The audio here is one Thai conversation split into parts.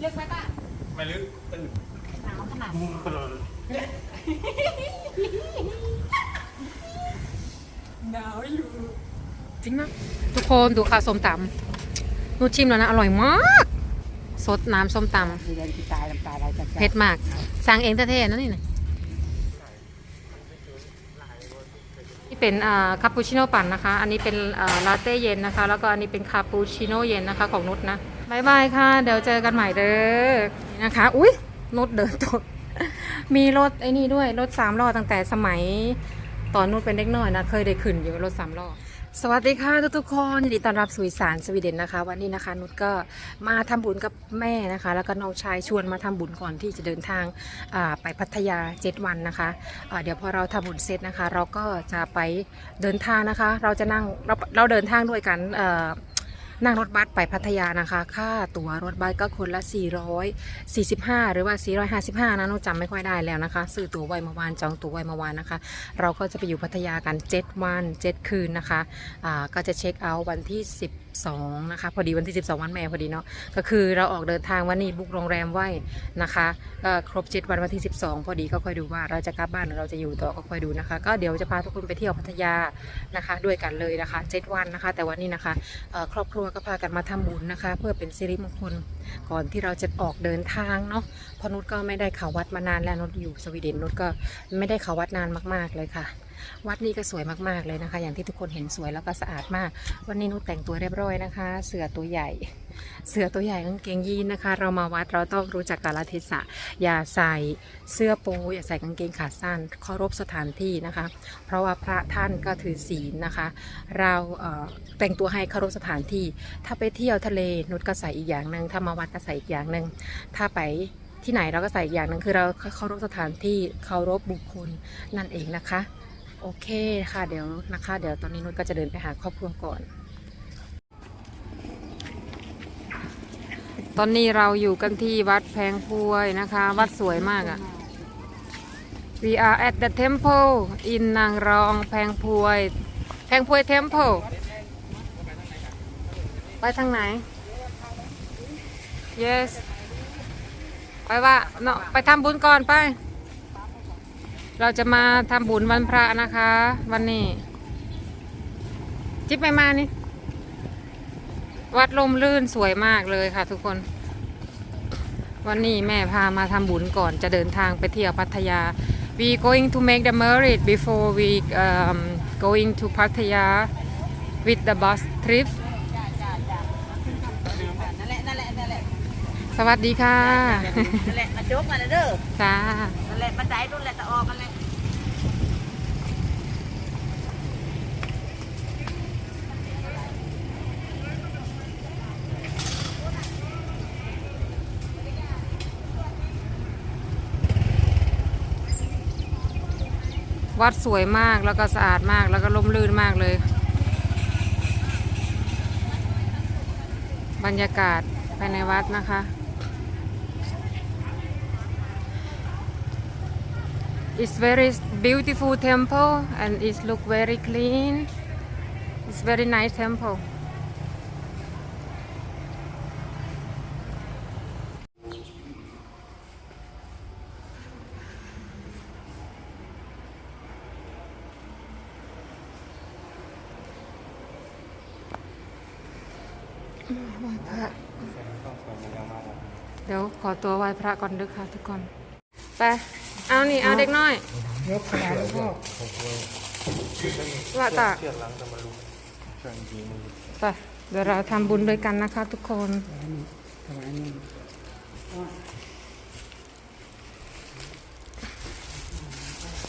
เลือกไหมป้าไม่ลึกตื้นหนาวขนาดหนาวอยู่ จริงนะทุกคนดูค่ะส้มตำนูชิมแล้วนะอร่อยมาก สดน้ำส้มตมีแรงที่ตายน้ำตาไหลจากำใจเผ็ดมาก สั่งเองเท่ๆนะนี่นะนี่เป็นคาปูชิโน่ปั่นนะคะ อันนี้เป็นลาเต้เย็นนะคะ แล้วก็อันนี้เป็นคาปูชิโน่เย็นนะคะของนุชนะ บายบายค่ะ เดี๋ยวเจอกันใหม่เด้อนะคะ อุ้ยนุชเดินตกมีรถไอ้นี่ด้วยรถสามล้อตั้งแต่สมัยตอนนุชเป็นเด็กน้อยนะ เคยได้ขึ้นอยู่รถสามล้อสวัสดีค่ะทุกๆคนยินดีต้อนรับสู่อีสานสวีเดนนะคะ วันนี้นะคะนุชก็มาทำบุญกับแม่นะคะ แล้วก็น้องชายชวนมาทำบุญก่อนที่จะเดินทางไปพัทยา 7 วันนะคะอ่าเดี๋ยวพอเราทำบุญเสร็จนะคะ เราก็จะไปเดินทางนะคะ เราจะนั่งเราเราเดินทางด้วยกันอ นั่งรถบัสไปพัทยานะคะ ค่าตั๋วรถบัสก็คนละ 445 หรือว่า 455 นะนุชจำไม่ค่อยได้แล้วนะคะ ซื้อตั๋วไวเมื่อวานจองตั๋วไวเมื่อวานนะคะ เราก็จะไปอยู่พัทยากัน 7 วัน 7 คืนนะคะอ่าก็จะเช็คเอาท์วันที่ 12 นะคะ พอดีวันที่ 12 วันแม่พอดีเนาะก็คือเราออกเดินทางวันนี้บุกโรงแรมไว้นะคะก็ครบ 7 วันวันที่ 12 พอดีก็ค่อยดูว่าเราจะกลับบ้านหรือเราจะอยู่ต่อก็ค่อยดูนะคะ ก็เดี๋ยวจะพาทุกคนไปเที่ยวพัทยานะคะ ด้วยกันเลยนะคะ 7 วันนะคะ แต่วันนี้นะคะครอบครัวก็พากันมาทำบุญนะคะ เพื่อเป็นสิริมงคลก่อนที่เราจะออกเดินทางเนาะพอนุชก็ไม่ได้เข่าวัดมานานแล้วนุชอยู่สวีเดนนุชก็ไม่ได้เข่าวัดนานมาก ๆเลยค่ะ วัดนี้ก็สวยมากๆเลยนะคะ อย่างที่ทุกคนเห็นสวยแล้วก็สะอาดมาก วันนี้นุชแต่งตัวเรียบร้อยนะคะ เสือตัวใหญ่ เสือตัวใหญ่กางเกงยีนนะคะ เรามาวัดเราต้องรู้จักกาลเทศะอย่าใส่เสื้อโปอย่าใส่กางเกงขาสั้นเคารพสถานที่นะคะ เพราะว่าพระท่านก็ถือศีลนะคะ เราเแต่งตัวให้เคารพสถานที่ ถ้าไปเที่ยวทะเลนุชก็ใส่อีกอย่างหนึ่งถ้ามาวัดก็ใส่อีกอย่างหนึ่งถ้าไปที่ไหนเราก็ใส่อีกอย่างหนึ่งคือเราเคารพสถานที่เคารพบุคคลนั่นเองนะคะ โอเคค่ะเดี๋ยวนะคะ เดี๋ยวตอนนี้นุชก็จะเดินไปหาครอบครัวก่อน ตอนนี้เราอยู่กันที่วัดแพงพวยนะคะ วัดสวยมากอะ่ะ We are at the temple in นางรองแพงพวย แพงพวย temple ไปทางไหน yes ไปว่าเนาะไปทำบุญก่อนไป เราจะมาทำบุญวันพระนะคะ วันนี้ จิ๊บไม่มานี่ วัดลมลื่นสวยมากเลยค่ะ ทุกคน วันนี้แม่พามาทำบุญก่อนจะเดินทางไปเที่ยวพัทยา we going to make the merit before we um, going to Pattaya with the bus trip สวัสดีค่ะ นั่นแหละมาจกมาเลยเด้อจ้านั่นแหละบันไดนู่นแหละตะออกกันเลย วัดสวยมากแล้วก็สะอาดมากแล้วก็ล่มลื่นมากเลย บรรยากาศภายในวัดนะคะ It's very beautiful temple and it look very clean. It's very nice temple. ไหว้พระเดี๋ยวข อตัวไหว้พระก่อนดึกค่ะ ทุกคน ไป เอานี่เอาเด็กน้อยยกขนาดพ่อว่าตากไปเดี๋ยวเราทำบุญด้วยกันนะคะ ทุกคน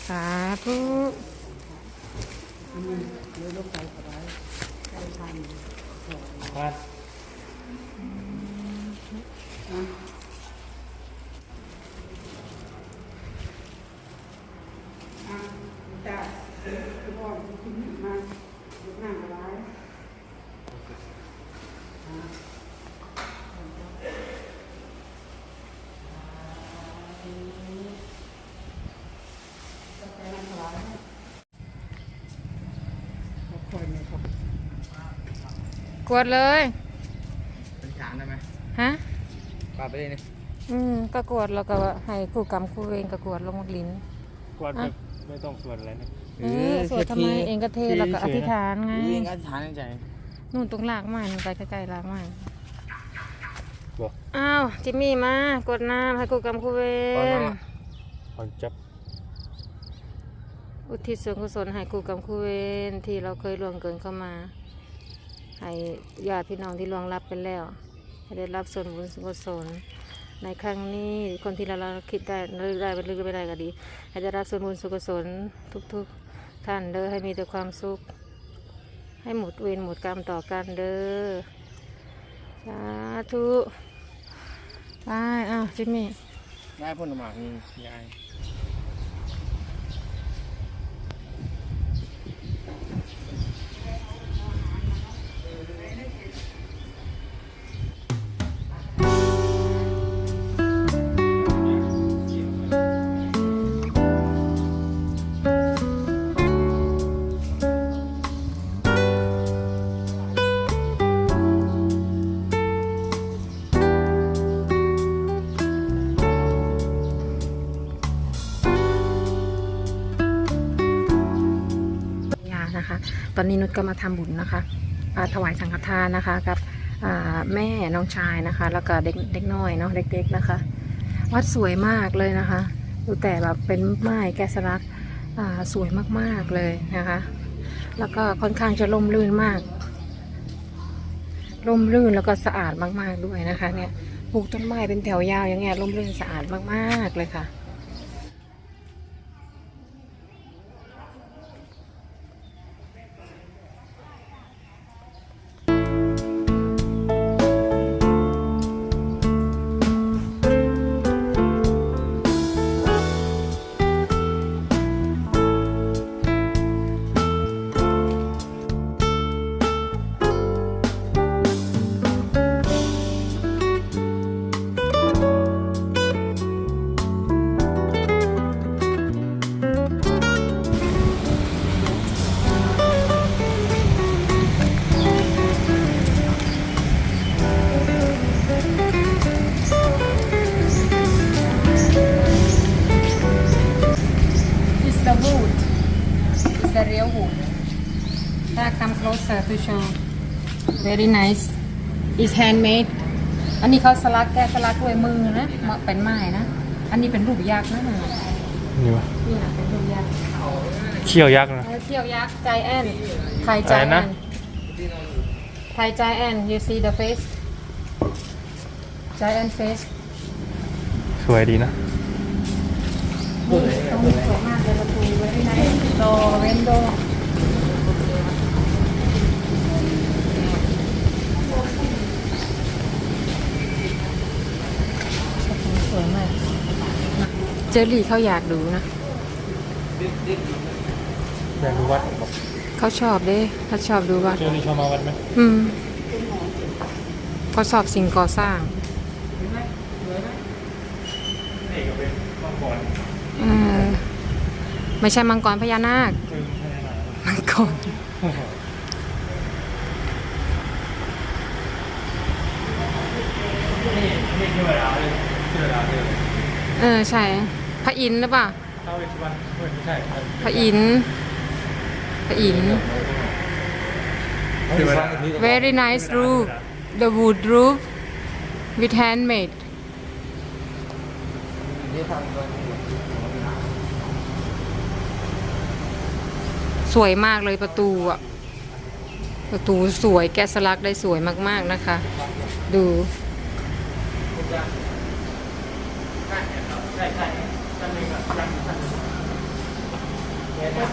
สาธุไปถวายใครทานบ้าน จ้าพ่อกินมาลูกนั่งถวาย กวดเลย เป็นฉานได้ไหมฮะปาไปเลยนะอืมก็กวดแล้วก็ให้คู่กรรมคู่เวรก็กวดลงลิ้นกวดอะไม่ต้องสวดอะไรนะเออสวดทำไมเองก็เทแล้วก็อธิษฐานไงเองอธิษฐานในใจนู่นตรงลากไม้มันไปใกล้ๆลากไม้บอกอ้าวจิมมี่มากดน้ำให้คู่กรรมคู่เวรเอาจับ อุทิศส่วนกุศลให้คู่กรรมคู่เวรที่เราเคยล่วงเกินเข้ามา ให้ญาติพี่น้องที่ล่วงลับไปแล้วให้ได้รับส่วนบุญส่วนกุศลในครั้งนี้คนที่เราเราคิดได้นึกได้ลึกไม่ได้ก็ดีให้ได้รับส่วนบุญส่วนทุกๆท่านเด้อให้มีแต่ความสุข ให้หมดเวรหมดกรรมต่อกันเด้อสาธุไปอ้าวจิมมี่ได้พ่นหมากนี่ยาย อนนี้นุชก็มาทำบุญนะคะถวายสังฆทานนะคะกับแม่น้องชายนะคะ แล้วก็เด็กเด็กน้อยเนาะเด็กๆนะคะ วัดสวยมากเลยนะคะ ดูแต่แบบเป็นไม้แกะสลักอ่าสวยมากๆเลยนะคะ แล้วก็ค่อนข้างจะร่มรื่นมากร่มรื่นแล้วก็สะอาดมากๆด้วยนะคะ เนี่ยปลูกต้นไม้เป็นแถวยาวอย่างเงี้ยร่มรื่นสะอาดมากๆเลยค่ะ Very nice. It's handmade. อันนี้เขาสลักแกะสลักด้วยมือนะมาเป็นไม้นะ อันนี้เป็นรูปยักษ์นะเนี่ยนี่วะนี่นะเป็นรูปยักษ์เขี้ยวยักษ์นะเออเที่ยวยักษ์ใจแอนไทยใจอะไรแอนะนไทยใจแอน you see the face giant face สวยดีนะตรงนี้สวยมากเลยประตู very nice door window สวยมาก เจอรี่เขาอยากดูนะ อยากดูวัดบอกเขาชอบเด้เขาชอบดูว่าเจอนี่ชอบมาวัดไหมอืมเขาชอบสิ่งก่อสร้าง นี่ก็เป็นมังกรเออ ไม่ใช่มังกรพญานาค เจอไม่ใช่ไหนมังกร นี่นี่เทวดาเลย เทวดาเลยเออใช่ พระอินทร์หรือเปล่าท้าวเวสสุวรรณเฮ้ยไม่ใช่พระอินทร์พระอินทร์ เทวดา very nice roof the wood roof with handmade นี่ทำตัวนี้สวยมากเลยประตูอะ ประตูสวยแกะสลักได้สวยมากๆนะคะ ดูใช่ใช่ท่านหนึ่งอะท่านท่านแกเนี่ย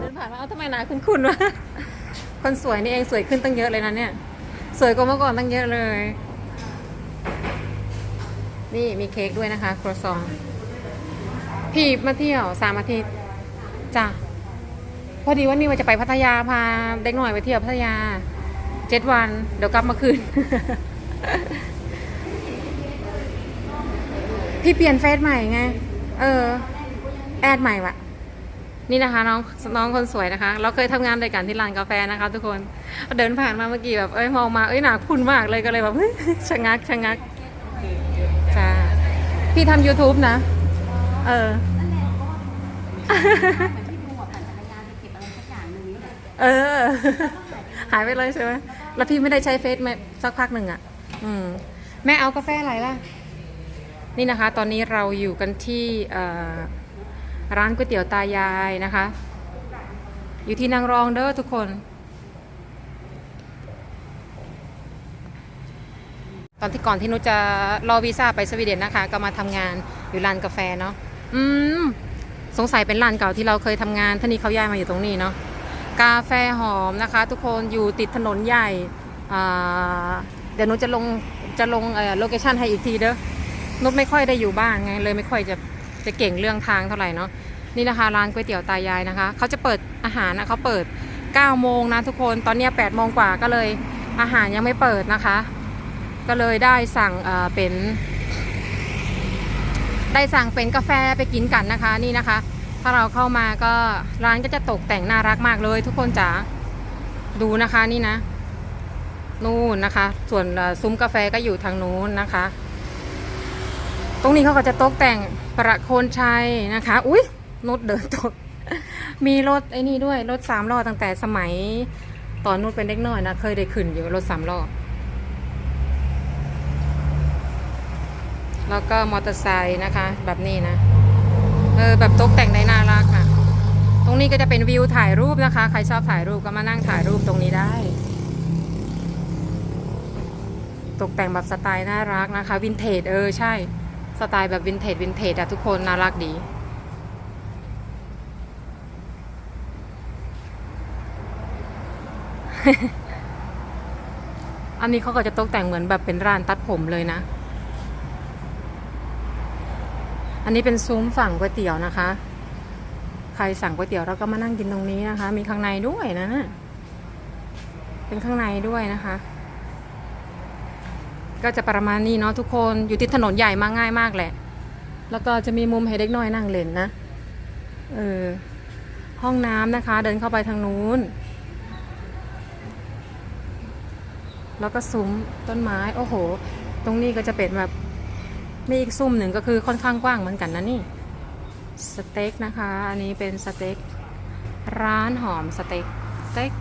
เดินผ่านมาเอาทำไมหนาคุณคุณวะคนสวยนี่เองสวยขึ้นตั้งเยอะเลยนะเนี่ย สวยกว่าเมื่อก่อนตั้งเยอะเลย นี่มีเค้กด้วยนะคะ ครัวซอง พี่มาเที่ยวสามอาทิตย์จ้ะพอดีว่านี่ว่าจะไปพัทยาพาเด็กหน่อยไปเที่ยวพัทยาเจ็ดวัน เดี๋ยวกลับมาคืน พี่เปลี่ยนเฟซใหม่ไง เออ แอดใหม่วะนี่นะคะน้องน้องคนสวยนะคะ เราเคยทำงานด้วยกันที่ร้านกาแฟนะคะ ทุกคนเดินผ่านมาเมื่อกี้แบบเอ้ยมองมาเอ้ยหนาคุณมากเลยก็เลยแบบเฮ้ยชะงักชะงักจ้าพี่ทำ YouTube นะ เออ นั่นแหละเพราะว่าเหมือนที่ดูอะปั่นจักรยานไปเก็บอะไรสักอย่างหนึ่งนี่แหละเออ หายไปเลยใช่ไหมแล้วพี่ไม่ได้ใช้เฟซมาสักพักหนึ่งอะ อืม แม่เอากาแฟอะไรล่ะ นี่นะคะ ตอนนี้เราอยู่กันที่เอ่อร้านก๋วยเตี๋ยวตายายนะคะ อยู่ที่นางรองเด้อทุกคน ตอนที่ก่อนที่นุชจะรอวีซ่าไปสวีเดนนะคะ ก็มาทำงานอยู่ร้านกาแฟเนาะ อืม สงสัยเป็นร้านเก่าที่เราเคยทำงานท่านี้เขาย้ายมาอยู่ตรงนี้เนาะ กาแฟหอมนะคะ ทุกคนอยู่ติดถนนใหญ่อ่าเดี๋ยวนุชจะลงจะลงโลเคชันให้อีกทีเด้อนุชไม่ค่อยได้อยู่บ้านไงเลยไม่ค่อยจะจะเก่งเรื่องทางเท่าไหร่เนาะนี่นะคะร้านก๋วยเตี๋ยวตายายนะคะเขาจะเปิดอาหารนะเขาเปิด9โมงนะทุกคนตอนนี้8โมงกว่าก็เลยอาหารยังไม่เปิดนะคะ ก็เลยได้สั่งเป็น ได้สั่งเป็นกาแฟไปกินกันนะคะนี่นะคะ ถ้าเราเข้ามาก็ร้านก็จะตกแต่งน่ารักมากเลย ทุกคนจ๋าดูนะคะนี่นะ นู่นนะคะ ส่วนซุ้มกาแฟก็อยู่ทางนู้นนะคะ ตรงนี้เขาก็จะตกแต่งประโคนชัยนะคะ อุ้ยนุชเดินตก มีรถไอ้นี่ด้วยรถสามล้อตั้งแต่สมัยตอนนุชเป็นเด็กน้อยนะเคยได้ขึ้นอยู่รถสามล้อ แล้วก็มอเตอร์ไซค์นะคะ แบบนี้นะ เออแบบตกแต่งได้น่ารักนะตรงนี้ก็จะเป็นวิวถ่ายรูปนะคะ ใครชอบถ่ายรูปก็มานั่งถ่ายรูปตรงนี้ได้ ตกแต่งแบบสไตล์น่ารักนะคะ วินเทจเออใช่ สไตล์แบบวินเทจวินเทจอะทุกคนน่ารักดีอันนี้เขาก็จะตกแต่งเหมือนแบบเป็นร้านตัดผมเลยนะ อันนี้เป็นซุ้มฝั่งก๋วยเตี๋ยวนะคะ ใครสั่งก๋วยเตี๋ยวเราก็มานั่งกินตรงนี้นะคะ มีข้างในด้วยนะนะเป็นข้างในด้วยนะคะ ก็จะประมาณนี้เนาะทุกคนอยู่ที่ถนนใหญ่มาง่ายมากแหละ แล้วก็จะมีมุมให้เด็กน้อยนั่งเล่นนะเออห้องน้ำนะคะ เดินเข้าไปทางนู้น แล้วก็ซุ้มต้นไม้ โอ้โห ตรงนี้ก็จะเป็นแบบ มีอีกซุ้มหนึ่งก็คือค่อนข้างกว้างเหมือนกันนะนี่สเต็กนะคะ อันนี้เป็นสเต็กร้านหอมสเต็กสเต็ก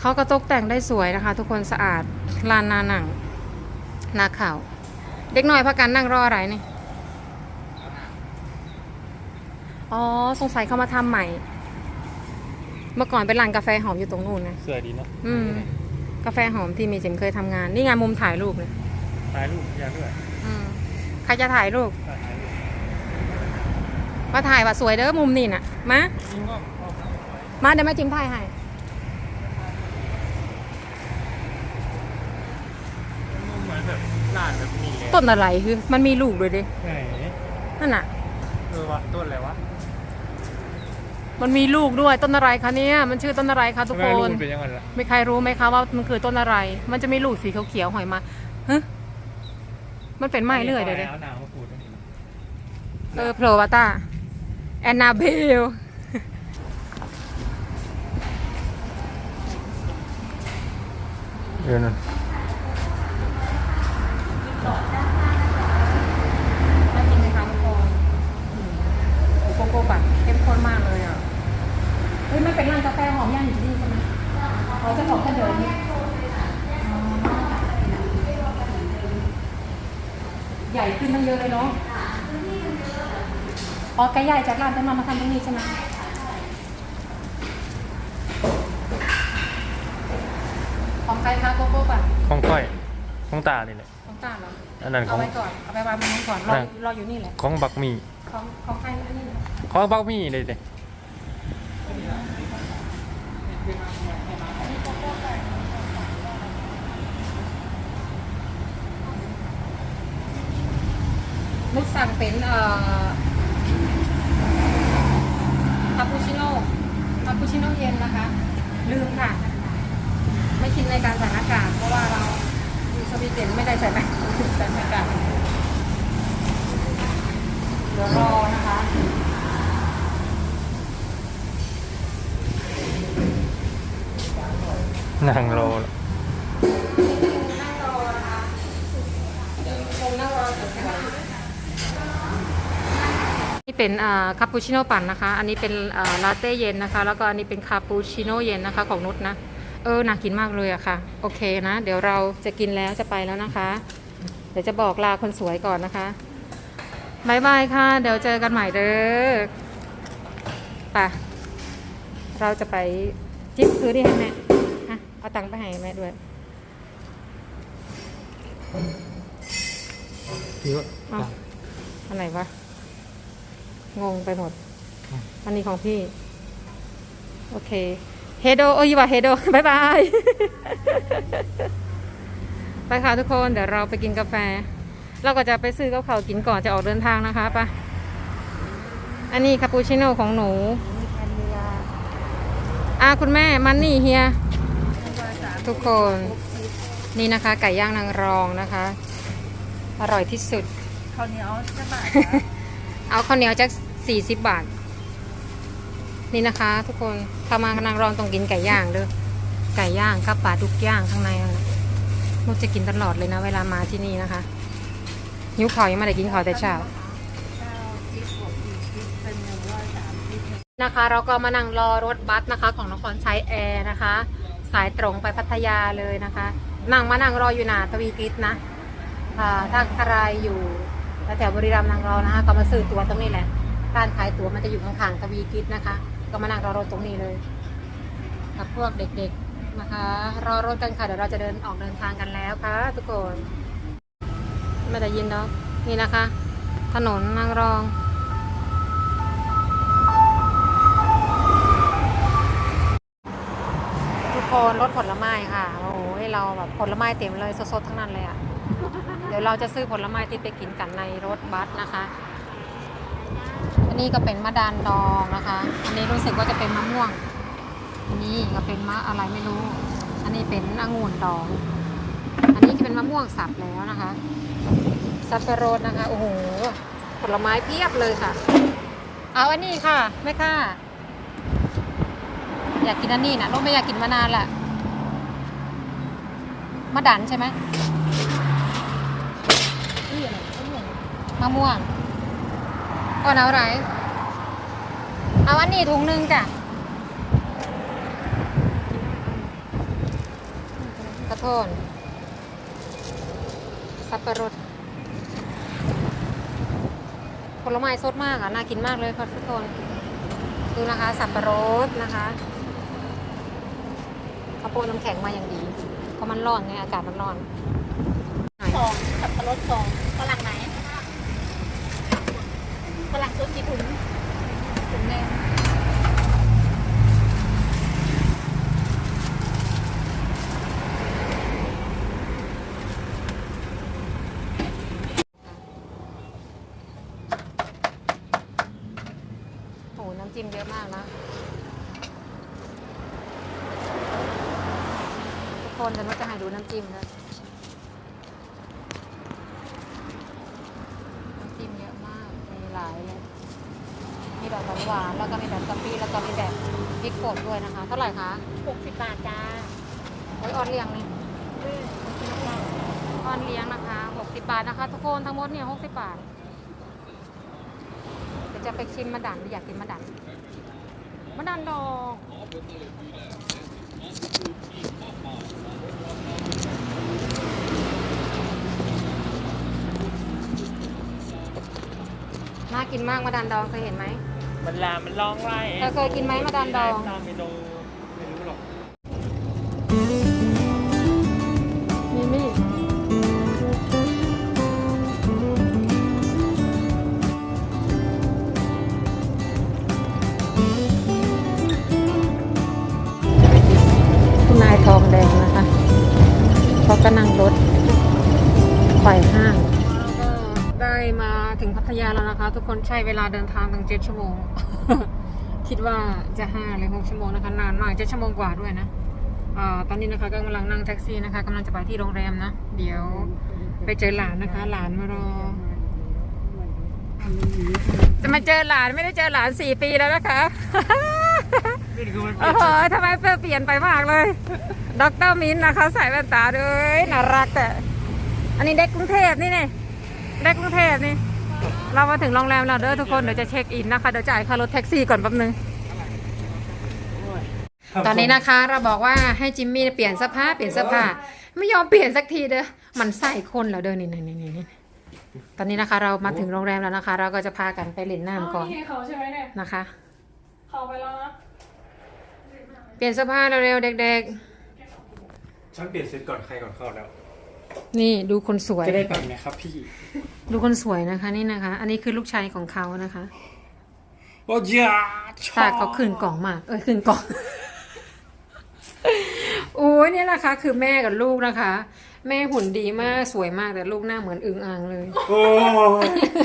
เขาก็ตกแต่งได้สวยนะคะ ทุกคนสะอาดลานนาหนังนาข่าวเด็กน้อยพักกันนั่งรออะไรนี่อ๋อสงสัยเขามาทำใหม่ เมื่อก่อนเป็นร้านกาแฟหอมอยู่ตรงนู้นนะสวยดีเนาะอืม กาแฟหอมที่เมจิมเคยทำงาน นี่ไงมุมถ่ายรูปเลยถ่ายรูปอยากด้วยอืมใครจะถ่ายรูปถ่ายรูปมาถ่ายว่าสวยเด้อมุมนี่น่ะมาจริงก็มาเดี๋ยวแม่จิมถ่ายให้เหมือนแบบร้านแบบนี้เลยต้นอะไรคือมันมีลูกด้วยดิไหนนั่นน่ะ เออวะต้นอะไรวะ มันมีลูกด้วยต้นอะไรคะเนี่ยมันชื่อต้นอะไรคะทุกทำคไมรูปนมันเป็นยังไงล่ะมีใครรู้ไหมคะว่ามันคือต้นอะไร มันจะมีลูกสีเขียวๆหอยมาฮะมันเป็นไม้เลื่อยเลยเด้เอาหนาวมาปูดนี่เออโผล่วาตาแอนนาเบลเออนั่นน่ากินไหมคะทุกคนอืมโอ้โกโก้แบบเข้มข้นมากเลยอะเฮ้ยไม่เป็นร้านกาแฟหอมย่างอยู่ที่นี่ใช่ไหมเขาจะของแค่เดินนี่อ๋อใหญ่ขึ้นตั้งเยอะเลยเนาะอ๋อแกใหญ่จากร้านต้นมามาทำตรงนี้ใช่ไหมของใครคะโกโก้ป่ะของก้อยของตาเลยแหละของตาเหรออันนั้นขเอาอง ไว้ก่อนเอาไปวางตรงนู้นก่อนรอได้รออยู่นี่แหละของบักหมี่ของของใครอันนี้เหรอของบักหมี่เลยเด้ มุกสั่งเป็นเอ่อคาปูชิโน่คาปูชิโน่เย็นนะคะ ลืมค่ะ ไม่คิดในการใส่หน้ากากเพราะว่าเราอยู่สวีเดนไม่ได้ใส่ไหมใส่ไม่กันเดี๋ยวรอ นะคะนางโลนี่เป็นคาปูชิโน่ปั่นนะคะ อันนี้เป็นลาเต้เย็นนะคะ แล้วก็อันนี้เป็นคาปูชิโน่เย็นนะคะของนุชนะ เออน่ากินมากเลยอะค่ะ โอเคนะ เดี๋ยวเราจะกินแล้วจะไปแล้วนะคะ เดี๋ยวจะบอกลาคนสวยก่อนนะคะบายบายค่ะ เดี๋ยวเจอกันใหม่เด้อไปเราจะไปจิ๊บซื้อที่ให้แม่ เอาตังค์ไปให้แม่ด้วยเยอะเอ้าอันไหนวะ งงไปหมด อันนี้ของพี่ โอเค เฮโดโอ้ยว่าเฮโดบายบาย ไปค่ะทุกคน เดี๋ยวเราไปกินกาแฟ เราก็จะไปซื้อกับเขาวกินก่อนจะออกเดินทางนะคะไปะอันนี้คาปูชิโน่ของหนูอ่าคุณแม่มันนี่เฮีย ทุกคนนี่นะคะ ไก่ย่างนางรองนะคะ อร่อยที่สุด ข้าวเหนียวจะบาทเอาข้าวเหนียวจากสี่สิบบาท นี่นะคะ ทุกคนถ้ามานางรองต้องกินไก่ย่างเด้อไก่ย่างกับปลาดุกย่างข้างในนั่นน่ะมุกจะกินตลอดเลยนะ เวลามาที่นี่นะคะหิวข้าวยังไม่ได้กินข้าวแต่เช้านะคะ เราก็มานั่งรอรถบัสนะคะ ของนครชัยแอร์นะคะ สายตรงไปพัทยาเลยนะคะ นั่งมานั่งรออยู่หนาทวีกิจนะอ่าถ้าใครอยู่แถวบรีรัมย์นางรอนะคะ ก็มาซื้อตั๋วตรงนี้แหละร้านขายตั๋วมันจะอยู่ข้างๆทวีกิจนะคะ ก็มานั่งรอรถตรงนี้เลย กับพวกเด็กๆนะคะ รอรถกันค่ะเดี๋ยวเราจะเดินออกเดินทางกันแล้วค่ะ ทุกคนไม่ได้ยินเนาะนี่นะคะ ถนนนางรอง คนรถผลไม้ค่ะ โอ้ยเราแบบผลไม้เต็มเลยสดๆทั้งนั้นเลยอะ่ะ เดี๋ยวเราจะซื้อผลไม้ที่ไปกินกันในรถบัสนะคะ อันนี้ก็เป็นมะดานดองนะคะ อันนี้รู้สึกว่าจะเป็นมะม่วง อันนี้ก็เป็นมะอะไรไม่รู้ อันนี้เป็นองุ่นดอง อันนี้เป็นมะม่วงสับแล้วนะคะสับปะรดนะคะ โอ้โห ผลไม้เพียบเลยค่ะ เอาอันนี้ค่ะแม่ค่ะ อยากกินอันนี้นะลูกไม่อยากกินมานานละมะดันใช่ไหมมะม่วงก่อนเอาอะไรเอาอันนี้ถุงหนึงจ้ะกระโทนสับปะรดผลไม้สดมากอะ น่ากินมากเลยค่ะทุกคน ดูนะคะ สับปะรดนะคะ ข้าวโพดน้ำแข็งมาอย่างดีเพราะมันร้อนไงอากาศมันร้อนสองสับปะรดสองฝรั่งไหนฝรั่งตัวกี่ถุงถุงแดงโอ้โหน้ำจิ้มเยอะมากนะ ทุก คนเดี๋ยวเราจะให้ดูน้ำจิ้มนะน้ำจิ้มเยอะมาก มีหลายเลย มีแบบหวานๆแล้วก็มีแบบกะปิแล้วก็มีแบบพริกป่นด้วยนะคะ เท่าไหร่คะหกสิบบาทจ้าโอ้ยออนเลี้ยงนี่ออนเลี้ยงนะคะ 60 บาทนะคะ ทุกคนทั้งหมดเนี่ย60 บาทเดี๋ยวจะไปชิมมะดันอยากกินมะดันมะดันดอง น่ากินมากมะดันดองเคยเห็นไหมมันลามมันร้องไล่เธอเคยกินไหมมะดันดอง ตามเมนูไทุกคนใช้เวลาเดินทางถึงเจ็ดชั่วโมง คิดว่าจะห้าหรือหกชั่วโมงนะคะนานมากเจ็ดชั่วโมงกว่าด้วยนะอตอนนี้นะคะก็กำลังนั่งแท็กซี่นะคะกำลังจะไปที่โรงแรมนะ เดี๋ยวไปเจอหลานนะคะ หลานมารอ จะมาเจอหลานไม่ได้เจอหลานสี่ปีแล้วนะคะโอ้โหทำไมเปลี่ยนไปมากเลยดรมินนะคะใส่แว่นตาด้วยน่ารักแต่ อันนี้เด็กกรุงเทพนี่นี่เด็กกรุงเทพนี่ เรามาถึงโรงแรมแล้วเด้อทุกคนเดี๋ยวจะเช็คอินนะคะเดี๋ยวจ่ายค่ารถแท็กซี่ก่อนแป๊บนึง ตอนนี้นะคะเราบอกว่าให้จิมมี่เปลี่ยนเสื้อผ้าเปลี่ยนเสื้อผ้าไม่ยอมเปลี่ยนสักทีเด้อมันใส่คนแล้วเด้อนี่นี่นี่นี่ตอนนี้นะคะ เรามาถึงโรงแรมแล้วนะคะ เราก็จะพากันไปเล่นน้ำก่อนนี่เขาใช่ไหมเนี่ยนะคะเขาไปแล้วนะเปลี่ยนเสื้อผ้าเร็วๆเด็กฉันเปลี่ยนเสร็จก่อนใครก่อนเข้าแล้วๆ นี่ดูคนสวย จะได้ไปไหมครับพี่ดูคนสวยนะคะนี่นะคะ อันนี้คือลูกชายของเขานะคะโอ้ยาชอตาบเขาขึ้นกล่องมาก เอ้ยขึ้นกล่อง โอ้ยเนี่ยนะคะ คือแม่กับลูกนะคะ แม่หุ่นดีมากสวยมากแต่ลูกหน้าเหมือนอึงอ่างเลย โอ้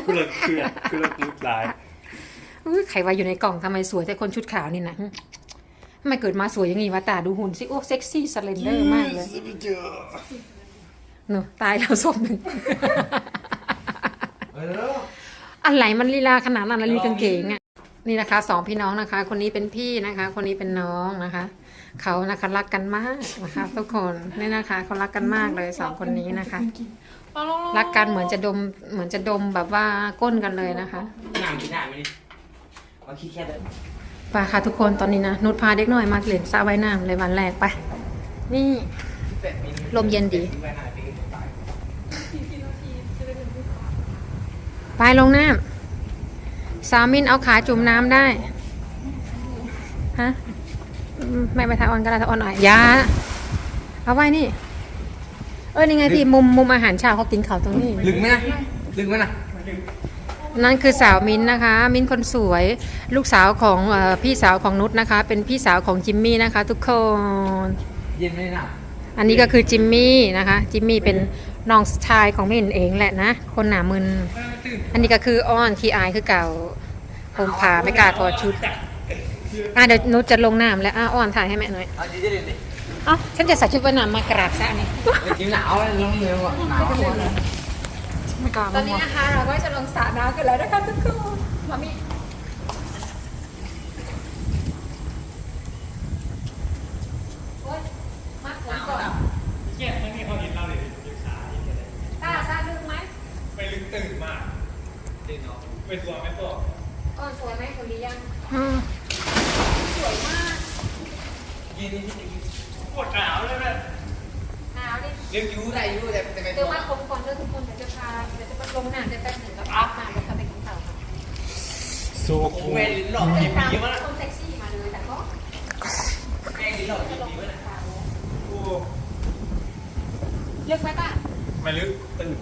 กูเลยเกลือกูเลยลุกลายอุ้ยใครว่าอยู่ในกล่องทำไมสวยแต่คนชุดขาวนี่นะหึทำไมเกิดมาสวยอย่างนี้วะตาดูหุ่นสิโอ้เซ็กซี่สเลนเดอร์มากเลย เนอะตายแล้วศพหนึ่งอะไรมันลีลาขนาดนั้นแล้วมีกางเกงอะนี่นะคะสองพี่น้องนะคะ คนนี้เป็นพี่นะคะ คนนี้เป็นน้องนะคะ เขานะคะรักกันมากนะคะ ทุกคนนี่นะคะเขารักกันมากเลยสองคนนี้นะคะ รักกันเหมือนจะดมเหมือนจะดมแบบว่าก้นกันเลยนะคะน้ำกินน้ำไม่ดิมาคิดแค่เดินไปค่ะทุกคนตอนนี้นะนุชพาเด็กหน่อยมาเล่นสระว่ายน้ำเลยวันแรกไป นี่ลมเย็นดี ไปลงน้ำสาวมินเอาขาจุ่มน้ำได้ ฮะอืมไม่ไปทางออนก็ได้ทางออนหน่อยอยาเอาไว้นี่ เออนี่ไงพี่มุมมุมอาหารเช้าเขากินข้าวตรงนี้ ลึกไหมนะลึกไหมนะนั่นคือสาวมิ้นท์นะคะ มิ้นท์คนสวย ลูกสาวของเออพี่สาวของนุชนะคะ เป็นพี่สาวของจิมมี่นะคะ ทุกคน เย็นไหมนะ อันนี้ก็คือจิมมี่นะคะ จิมมี่เป็นน้องชายของมิ้นท์เองแหละนะ คนหนามึน อันนี้ก็คืออ้อนขี้อายคือเก่าผมผาไม่กล้าถอดชุด อะเดี๋ยวนุชจะลงน้ำแล้วอะอ้อนถ่ายให้แม่หน่อยเอาดีๆเลยดิเอ้าฉันจะใส่ชุดว่ายน้ำมากราบซะนี่เมื่อกี้หนาวเลยน้องเร็วอะหนาวหัวเลยไม่กล้าตอนนี้นะคะเราก็จะลงสระน้ำกันแล้วนะคะทุกคนมามีโอ๊ยมัดผม ก่อนเกียไม่มีคนเห็นเราเลยศึกษาตาซาลึกไหมไปลึกตื่นมากตื่นเนาะไปตัวไม่ตัวอ่อนสวยไหมคนนี้ยังสวยมากยินดีที่ปวดหนาวเลยแม่หนาวดิเรียกยูได้ยูแต่แต่ไม่เดี๋ยวมัดผมก่อนเด้อทุกคนเดี๋ยวจะพาเดี๋ยวจะไปลงหน้ำจะแป๊บหนึ่งแล้วอาบน้ำแล้วก็ไปกินข้าวค่ะโซโอ้คูแม่ลิ้นหลอกไม่กี่ได้ปีตาะเซ็กซี่มาเลยแต่ก็ แม่ลิ้นหลอกกี่ปีวะ ลึกไหมป้าไม่ลึกตื่น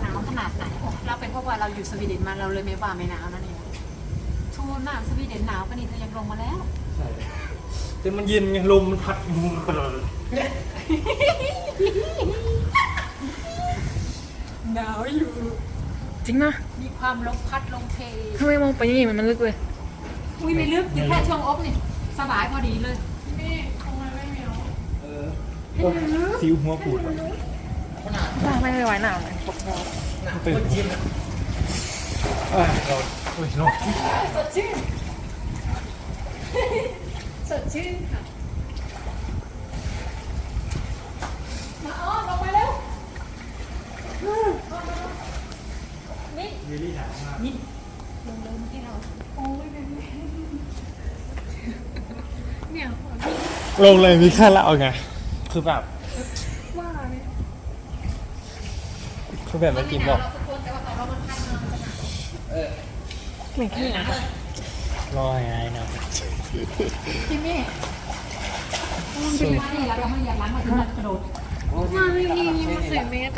หนาวขนาดไหนโอ้เราเป็นเพราะว่าเราอยู่สวีเดนมาเราเลยไม่ว่าไม่หนาวนั่นเองทูน้ำสวีเดนหนาวปะนี่เธอยังลงมาแล้วแต่มันเย็นไงลมมันพัดมุมตลอดหนาวอยู่จริงนะมีความลมพัดลมเพทำไมมองไปอย่างนี้มันลึกเลยอุ้ยไม่ลึกอยู่แค่ช่วงอกนี่สบายพอดีเลยนี่ทำไมไม่เหนียวเออซิวหัวปูด ไม่ได้ไว้หนาวไหมหนาวคนจีนอะเราโอ้ยลงสดชื่นสดชื่นค่ะมาอ้อลงมาเร็วนี่วิลลี่ถามมากนี่ลงเร็วที่เราโอ้ยเป็นเนี่ยลงเลยมีค่าละเอาไง คือแบบ ว่าเนี่ย คือแบบไม่กินบอกเราทุกคนแต่ว่าตอนเรามันพัดมามันจะหนาวเออเหมือนขี้หนาวรอยังไงนะพี่เม่เป็นว่านี่เราไม่อยากล้างมาถึงเราจะกระโดดมาไม่พี่นี่มาใส่เมส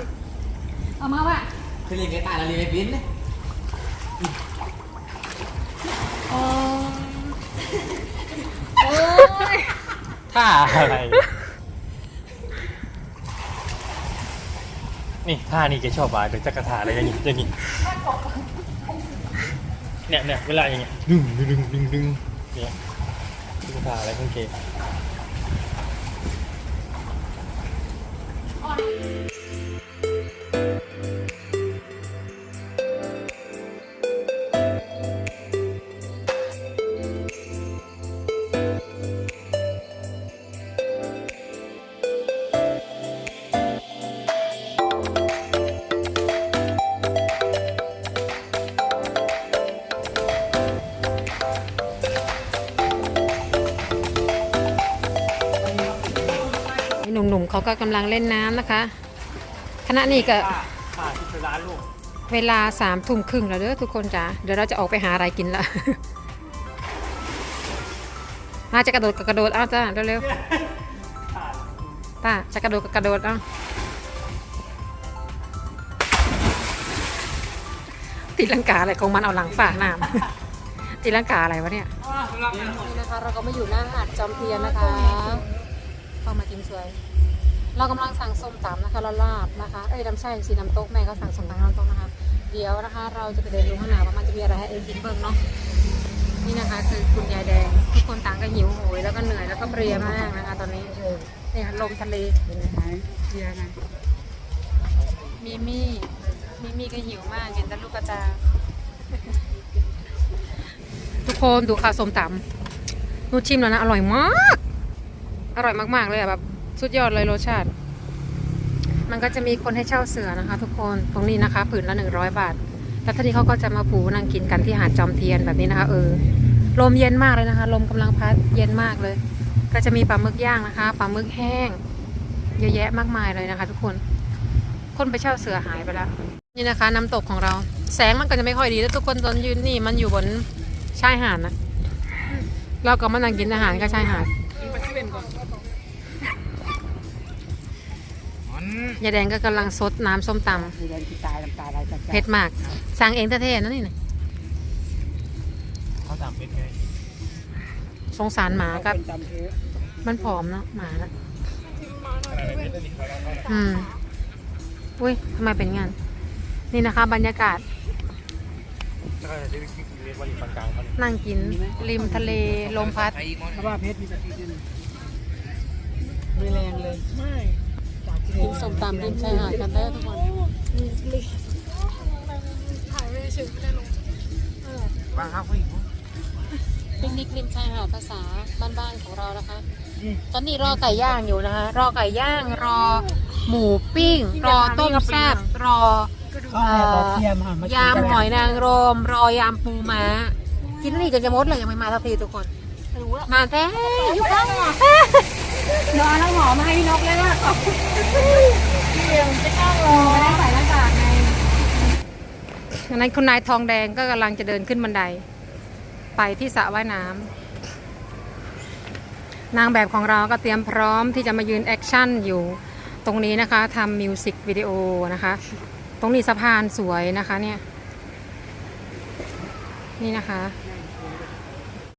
เอามาว่ะคือเรียนไม่ตายแล้วเรียนไม่ปิ้นเลยอ๋อโอ้ยท่าอะไร นี่ท่านี่แกชอบวาเดี๋ยวจะกระถาอะไรอย่างนี้อย่างนี้เนี่ยเนี่ยเวลาอย่างเงี้ยดึงดึงดึงดึงเนี่ยกระถาอะไรของแก ก็กำลังเล่นน้ำนะคะคณะนี้ก็ป้าที่เป็นร้านลูกเวลาสามทุ่มครึ่งแล้วเด้อทุกคนจ้ะเดี๋ยวเราจะออกไปหาอะไรกินละ มาจะกระโดดก็กระโดดเอาจ้าเร็วๆป้าจะกระโดดก็กระโดดเอาตีลังกาอะไรของมันเอาหลังฝาน้ำตีลังกาอะไรวะเนี่ยนี่นะคะ เราก็มาอยู่หน้าหาดจอมเทียนนะคะ เข้ามากินสวย เรากำลังสั่งส้มตำนะคะล้วลาบนะคะ เอ้ยน้ำใช่สีน้ำตกแม่ก็สั่งส้มตำน้ำตกนะคะ เดี๋ยวนะคะ เราจะไปเดินดูข้างหน้าว่ามันจะมีอะไรให้เอ็นกินเบิ่งเนาะ นี่นะคะ คือคุณยายแดง ทุกคนต่างก็หิวโหยแล้วก็เหนื่อยแล้วก็เพลียมากนะคะ ตอนนี้เนี่ยลมทะเลเป็นไงเชียร์นะมีมี่มีมี่ก็หิวมากเห็นแต่ลูกกระตา ทุกคนดูค่ะส้มตำนูชิมแล้วนะ อร่อยมาก อร่อยมากๆเลยอะแบบ สุดยอดเลยรสชาติ มันก็จะมีคนให้เช่าเสือนะคะ ทุกคนตรงนี้นะคะ ผืนละหนึ่งร้อยบาท แล้วทีนี้เขาก็จะมาปูนั่งกินกันที่หาดจอมเทียนแบบนี้นะคะ เออลมเย็นมากเลยนะคะ ลมกำลังพัดเย็นมากเลย ก็จะมีปลาหมึกย่างนะคะปลาหมึกแห้ง เยอะแยะมากมายเลยนะคะ ทุกคนคนไปเช่าเสือหายไปแล้วนี่นะคะ น้ำตกของเรา แสงมันก็จะไม่ค่อยดีแล้วทุกคนตอนยืนนี่มันอยู่บนชายหาดนะเราก็มานั่งกินอาหารก็ชายหาด ยายแดงก็กำลังซดน้ำส้มตคือแดงที่ตายน้ำตาไหลจากำใจเผ็ดมาก สั่งเองเท่ๆนะนี่นะเขาตามเป็นไงสงสารหมากับ เป็นตำเทปมันผอมเนาะหมานะอืมอุ้ยทำไมเป็นงั้นนี่นะคะ บรรยากาศใช่ที่เรียกว่าอยู่ปานกลางเขาเนี่ยนั่งกิน ริมทะเลลมพัด เพราะว่าเพชรมีสติด้วยไม่แรงเลย ไม่จา กที่กินส้มตำริมชายหาดกันได้อทุกคนถ่ายไม่ได้ชื่อไม่ได้ลงบางครับผู้หญิงปิกนิกริมชายหาดภาษาบ้านๆของเรานะคะ ตอนนี้รอไก่ย่างอยู่นะคะ รอไก่ย่าง รอหมูปิ้ง รอต้มแซ่บ รอก็ให้ขอเทียมค่ะมายำหอยนางรม รอยำปูม้า กินนี่จนจะหมดเลยยังไม่มาทักทีทุกคนมาแท้อยู่ข้างหมอแท้ เดี๋ยวเอาน้ำหอมมาให้พี่นกเลยว่าขอบคุณเดี๋ยวไม่ต้องรอไม่ได้ใส่หน้ากากไงอันนั้นคุณนายทองแดงก็กำลังจะเดินขึ้นบันได ไปที่สระว่ายน้ำนางแบบของเราก็เตรียมพร้อมที่จะมายืนแอคชั่นอยู่ตรงนี้นะคะทำมิวสิกวิดีโอนะคะ ตรงนี้สะพานสวยนะคะเนี่ย นี่นะคะ